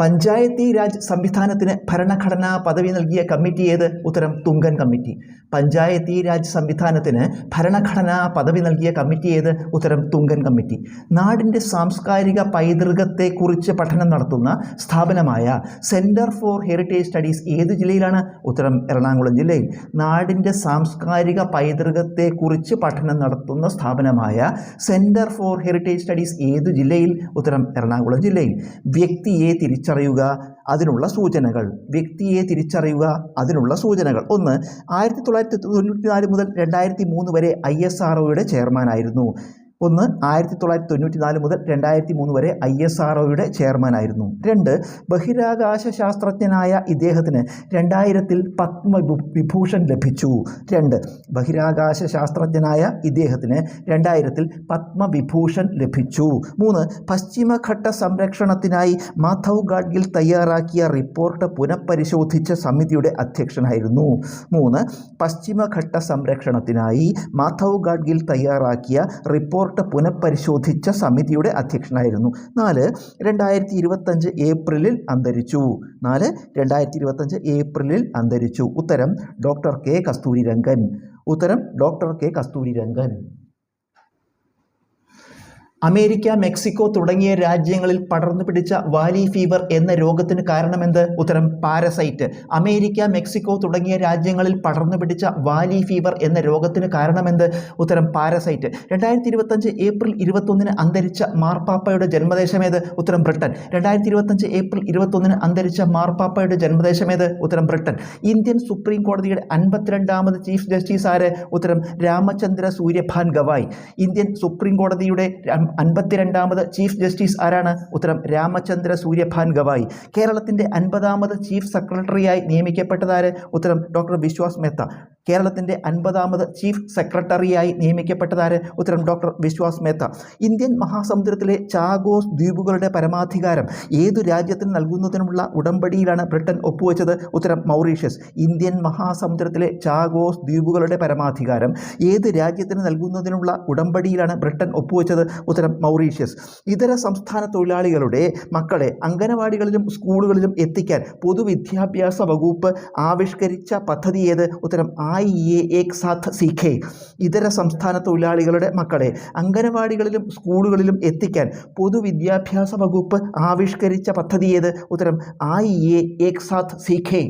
പഞ്ചായത്തി രാജ് സംവിധാനത്തിന് ഭരണഘടനാ പദവി നൽകിയ കമ്മിറ്റി ഏത്? ഉത്തരം തുങ്കൻ കമ്മിറ്റി. പഞ്ചായത്തി രാജ് സംവിധാനത്തിന് ഭരണഘടനാ പദവി നൽകിയ കമ്മിറ്റി ഏത്? ഉത്തരം തുങ്കൻ കമ്മിറ്റി. നാടിന്റെ സാംസ്കാരിക പൈതൃകത്തെക്കുറിച്ച് പഠനം നടത്തുന്ന സ്ഥാപനമായ സെന്റർ ഫോർ ഹെറിറ്റേജ് സ്റ്റഡീസ് ഏത് ജില്ലയിലാണ്? ഉത്തരം എറണാകുളം ജില്ലയിൽ. നാടിന്റെ സാംസ്കാരിക പൈതൃകത്തെക്കുറിച്ച് പഠനം നടത്തുന്ന സ്ഥാപനമായ സെന്റർ ഫോർ ഹെറിറ്റേജ് സ്റ്റഡീസ് ഏത് ജില്ലയിൽ? ഉത്തരം എറണാകുളം ജില്ലയിൽ. വ്യക്തിയെ തിരിച്ചറിയുക അതിനുള്ള സൂചനകൾ. വ്യക്തിയെ തിരിച്ചറിയുക അതിനുള്ള സൂചനകൾ. ഒന്ന് ആയിരത്തി തൊള്ളായിരത്തി തൊണ്ണൂറ്റി നാല് മുതൽ രണ്ടായിരത്തി മൂന്ന് വരെ ഐ എസ് ആർ ഒയുടെ ചെയർമാനായിരുന്നു. ഒന്ന് ആയിരത്തി തൊള്ളായിരത്തി തൊണ്ണൂറ്റി നാല് മുതൽ രണ്ടായിരത്തി മൂന്ന് വരെ ഐ എസ് ആർ ഒയുടെ ചെയർമാനായിരുന്നു. രണ്ട് ബഹിരാകാശ ശാസ്ത്രജ്ഞനായ ഇദ്ദേഹത്തിന് രണ്ടായിരത്തിൽ പത്മ വിഭൂ- വിഭൂഷൺ ലഭിച്ചു. രണ്ട് ബഹിരാകാശ ശാസ്ത്രജ്ഞനായ ഇദ്ദേഹത്തിന് രണ്ടായിരത്തിൽ പത്മവിഭൂഷൺ ലഭിച്ചു. മൂന്ന് പശ്ചിമഘട്ട സംരക്ഷണത്തിനായി മാധവ് ഗാഡ്ഗിൽ തയ്യാറാക്കിയ റിപ്പോർട്ട് പുനഃപരിശോധിച്ച സമിതിയുടെ അധ്യക്ഷനായിരുന്നു. മൂന്ന് പശ്ചിമഘട്ട സംരക്ഷണത്തിനായി മാധവ് ഗാഡ്ഗിൽ തയ്യാറാക്കിയ റിപ്പോർട്ട് പുനഃപരിശോധിച്ച സമിതിയുടെ അധ്യക്ഷനായിരുന്നു. നാല് രണ്ടായിരത്തി ഇരുപത്തഞ്ച് ഏപ്രിലിൽ അന്തരിച്ചു. നാല് രണ്ടായിരത്തി ഇരുപത്തഞ്ച് ഏപ്രിലിൽ അന്തരിച്ചു. ഉത്തരം ഡോക്ടർ കെ. കസ്തൂരിരംഗൻ. ഉത്തരം doctor K. Kasturirangan. America Mexico തുടങ്ങിയ രാജ്യങ്ങളിൽ പടർന്നു പിടിച്ച വാലി ഫീവർ എന്ന രോഗത്തിന് കാരണമെന്ത്? ഉത്തരം പാരസൈറ്റ്. അമേരിക്ക മെക്സിക്കോ തുടങ്ങിയ രാജ്യങ്ങളിൽ പടർന്നു പിടിച്ച വാലി ഫീവർ എന്ന രോഗത്തിന് കാരണമെന്ത്? ഉത്തരം പാരസൈറ്റ്. രണ്ടായിരത്തി ഇരുപത്തഞ്ച് ഏപ്രിൽ ഇരുപത്തൊന്നിന് അന്തരിച്ച മാർപ്പാപ്പയുടെ ജന്മദേശമേത്? ഉത്തരം ബ്രിട്ടൻ. രണ്ടായിരത്തി ഇരുപത്തഞ്ച് ഏപ്രിൽ ഇരുപത്തൊന്നിന് അന്തരിച്ച മാർപ്പാപ്പയുടെ ജന്മദേശമേത്? ഉത്തരം ബ്രിട്ടൻ. ഇന്ത്യൻ സുപ്രീം കോടതിയുടെ അൻപത്തിരണ്ടാമത് ചീഫ് ജസ്റ്റിസ് ആര് ഉത്തരം രാമചന്ദ്ര സൂര്യഭാൻ ഗവായ്. ഇന്ത്യൻ സുപ്രീം കോടതിയുടെ അൻപത്തിരണ്ടാമത് ചീഫ് ജസ്റ്റിസ് ആരാണ്? ഉത്തരം രാമചന്ദ്ര സൂര്യഭാൻ ഗവായി. കേരളത്തിന്റെ അൻപതാമത് ചീഫ് സെക്രട്ടറിയായി നിയമിക്കപ്പെട്ടതാര് ഉത്തരം ഡോക്ടർ വിശ്വാസ് മേത്ത. കേരളത്തിന്റെ അൻപതാമത് ചീഫ് സെക്രട്ടറിയായി നിയമിക്കപ്പെട്ടതാര്? ഉത്തരം ഡോക്ടർ വിശ്വാസ് മേത്ത. ഇന്ത്യൻ മഹാസമുദ്രത്തിലെ ചാഗോസ് ദ്വീപുകളുടെ പരമാധികാരം ഏതു രാജ്യത്തിന് നൽകുന്നതിനുമുള്ള ഉടമ്പടിയിലാണ് ബ്രിട്ടൻ ഒപ്പുവെച്ചത്? ഉത്തരം മൗറീഷ്യസ്. ഇന്ത്യൻ മഹാസമുദ്രത്തിലെ ചാഗോസ് ദ്വീപുകളുടെ പരമാധികാരം ഏത് രാജ്യത്തിന് നൽകുന്നതിനുള്ള ഉടമ്പടിയിലാണ് ബ്രിട്ടൻ ഒപ്പുവെച്ചത്? ഉത്തരം മൗറീഷ്യസ്. ഇതര സംസ്ഥാന തൊഴിലാളികളുടെ മക്കളെ അംഗനവാടികളിലും സ്കൂളുകളിലും എത്തിക്കാൻ പൊതുവിദ്യാഭ്യാസ വകുപ്പ് ആവിഷ്കരിച്ച പദ്ധതി ഏത്? ഉത്തരം ഐ എ എക് സാത്ത് സീഖെ ഇതര സംസ്ഥാന തൊഴിലാളികളുടെ മക്കളെ അംഗനവാടികളിലും സ്കൂളുകളിലും എത്തിക്കാൻ പൊതുവിദ്യാഭ്യാസ വകുപ്പ് ആവിഷ്കരിച്ച പദ്ധതി ഏത്? ഉത്തരം ഐ എ എക് സാത്ത് സീഖെ